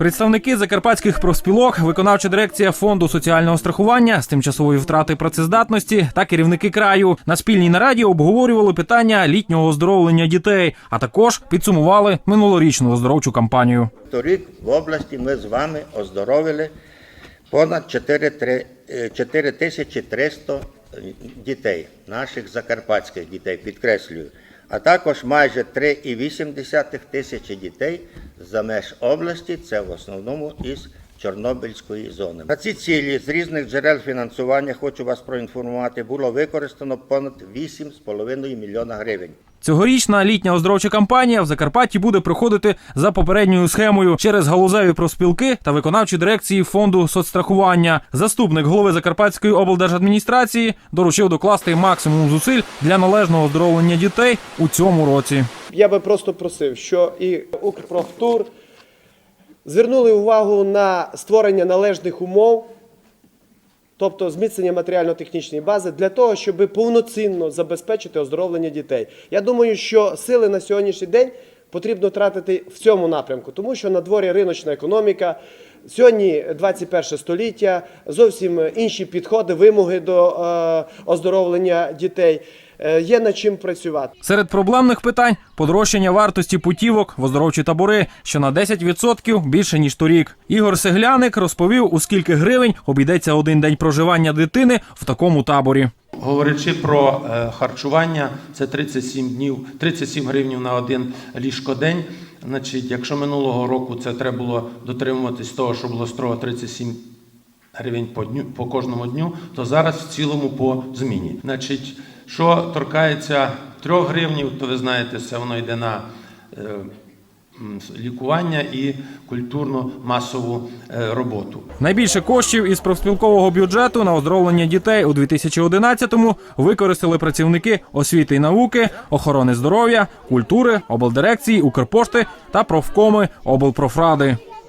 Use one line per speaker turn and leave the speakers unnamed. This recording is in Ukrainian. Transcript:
Представники закарпатських профспілок, виконавча дирекція фонду соціального страхування з тимчасової втрати працездатності та керівники краю на спільній нараді обговорювали питання літнього оздоровлення дітей, а також підсумували минулорічну оздоровчу кампанію.
Торік в області ми з вами оздоровили понад 4 три- е, 4300 дітей, наших закарпатських дітей, підкреслюю. А також майже 3,8 тисячі дітей за меж області, це в основному із Чорнобильської зони. На ці цілі з різних джерел фінансування хочу вас проінформувати, було використано понад 8,5 мільйона гривень.
Цьогорічна літня оздоровча кампанія в Закарпатті буде проходити за попередньою схемою через галузеві профспілки та виконавчі дирекції фонду соцстрахування. Заступник голови Закарпатської облдержадміністрації доручив докласти максимум зусиль для належного оздоровлення дітей у цьому році.
Я би просто просив, що і Укрпрофтур звернули увагу на створення належних умов, тобто зміцнення матеріально-технічної бази, для того, щоб повноцінно забезпечити оздоровлення дітей. Я думаю, що сили на сьогоднішній день потрібно тратити в цьому напрямку, тому що на дворі риночна економіка. Сьогодні 21 століття, зовсім інші підходи, вимоги до е, оздоровлення дітей. Е, є над чим працювати.
Серед проблемних питань подорожчання вартості путівок в оздоровчі табори, що на 10% більше ніж торік. Ігор Сегляник розповів, у скільки гривень обійдеться один день проживання дитини в такому таборі.
Говорячи про е, харчування, це 37 днів, 37 гривень на один ліжкодень. Значить, якщо минулого року це треба було дотримуватись того, що було строго 37 гривень по дню по кожному дню, то зараз в цілому по зміні. Значить, що торкається 3 гривнів, то ви знаєте, це воно йде на е, лікування і культурну масову е, роботу.
Найбільше коштів із профспілкового бюджету на оздоровлення дітей у 2011-му використали працівники освіти і науки, охорони здоров'я, культури, облдирекції, Укрпошти та профкоми облпрофради.